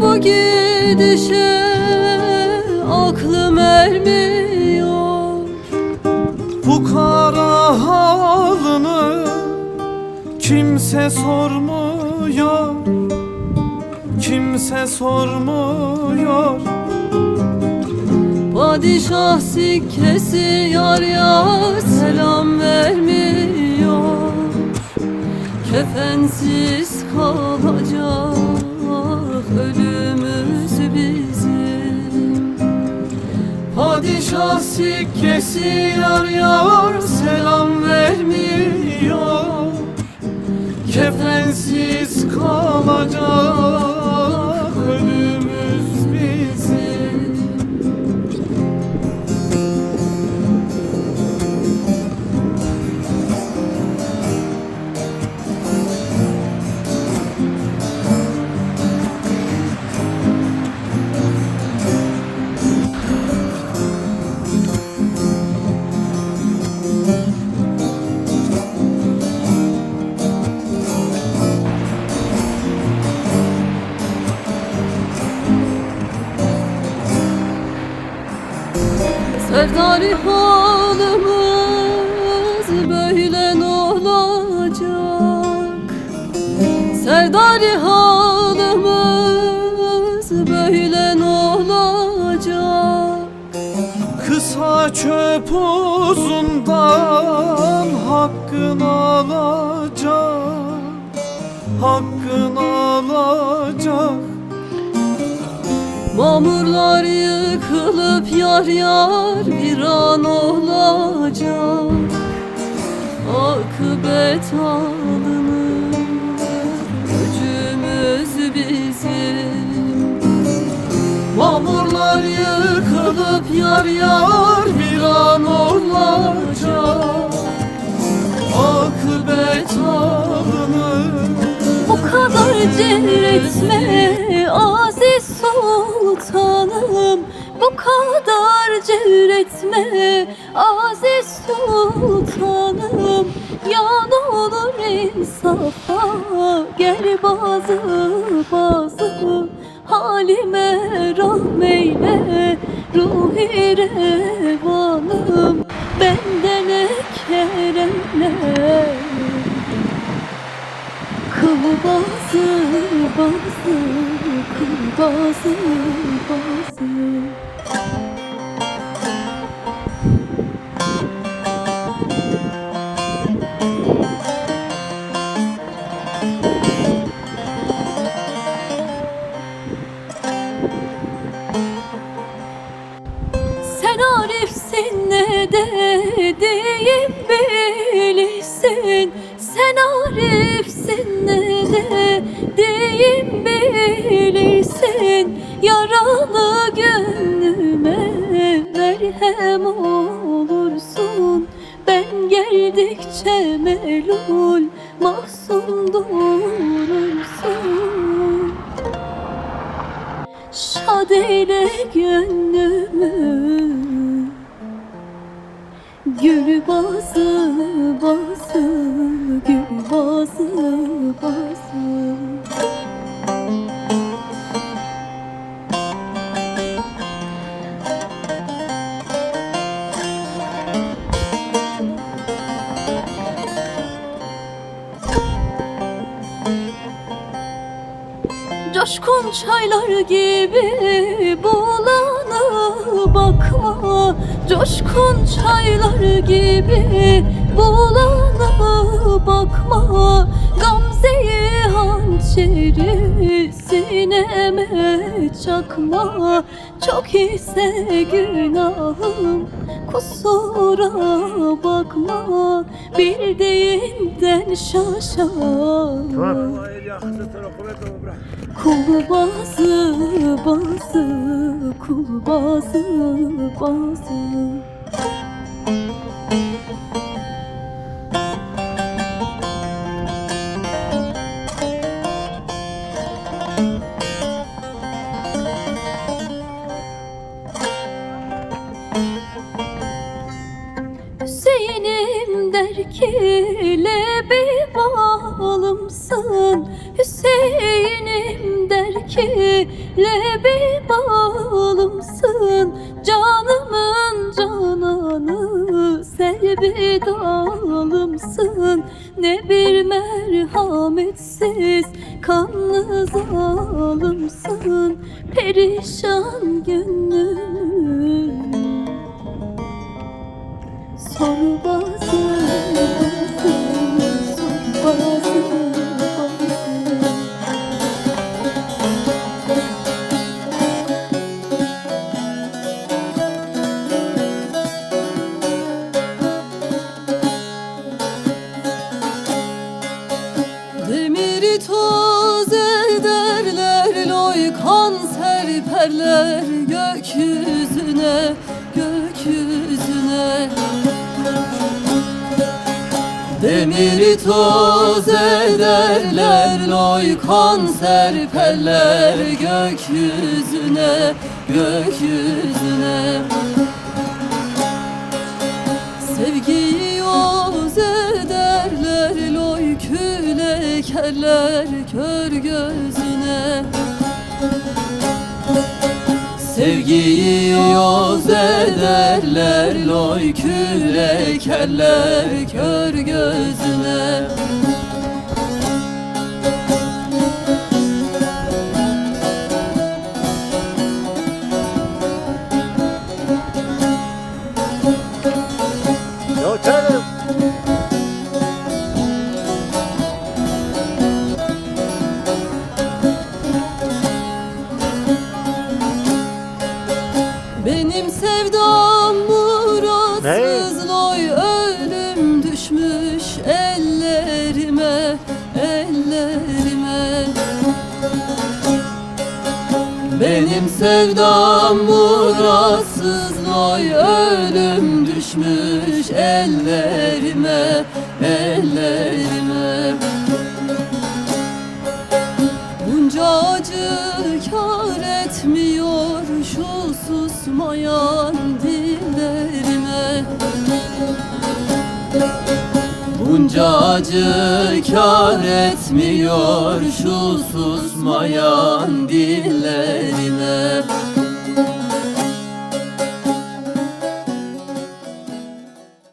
gidişe aklım ermiyor. Fukara halını kimse sormuyor. Kimse sormuyor. Padişah sikkesi yar yar selam vermiyor. Kefensiz kalacak Sikkesi yar yar selam vermiyor. Kefensiz kalacak Serdari halımız böyle ne olacak. Serdari halımız böyle ne olacak. Kısa çöp uzundan hakkın alacak. Hakkın alacak Mamurlar yıkılıp yar yar bir an olacak. Akıbet alınır gücümüz bizim. Mamurlar yıkılıp yar yar bir an olacak. Akıbet alınır kadar cehretme aziz sultanım. Bu kadar cehretme aziz sultanım. Ya ne olur insafa gel bazı bazı. Halime rahmeyle ruhi revanım. Benden ekerenler Kıl bazı bazı kıl bazı Sen arifsin ne dediğim bilirsin. Sen arifsin ne dediğim bilirsin? Yaralı gönlüme merhem olursun. Ben geldikçe melul mahzun durursun. Şad eyle gönlümü Gül bazı bazı Gül bazı bazı Coşkun çaylar gibi bakma Coşkun çaylar gibi bulana bakma Gamzeyi hançeri sineme çakma. Çok ise günahım kusura bakma. Bildiğinden şaşar Kul bazı bazı kul bazı bazı Hüseyin'im der ki bir balımsın. Hüseyin'im der bir bağlımsın Sor bazı, Demiri toz ederler loy kan serperler gökyüzüne gökyüzüne. Sevgiyi yoz ederler loy külekerler kör gözüne Sevgiyi yoz ederler loy külekerler kör gözüne Yo canım. Muratsız loy ölüm düşmüş ellerime ellerime. Benim sevdam muratsız loy ölüm düşmüş ellerime ellerime. Bunca acı kar etmiyor şu susmayan Bunca acı kar etmiyor şu susmayan dillerine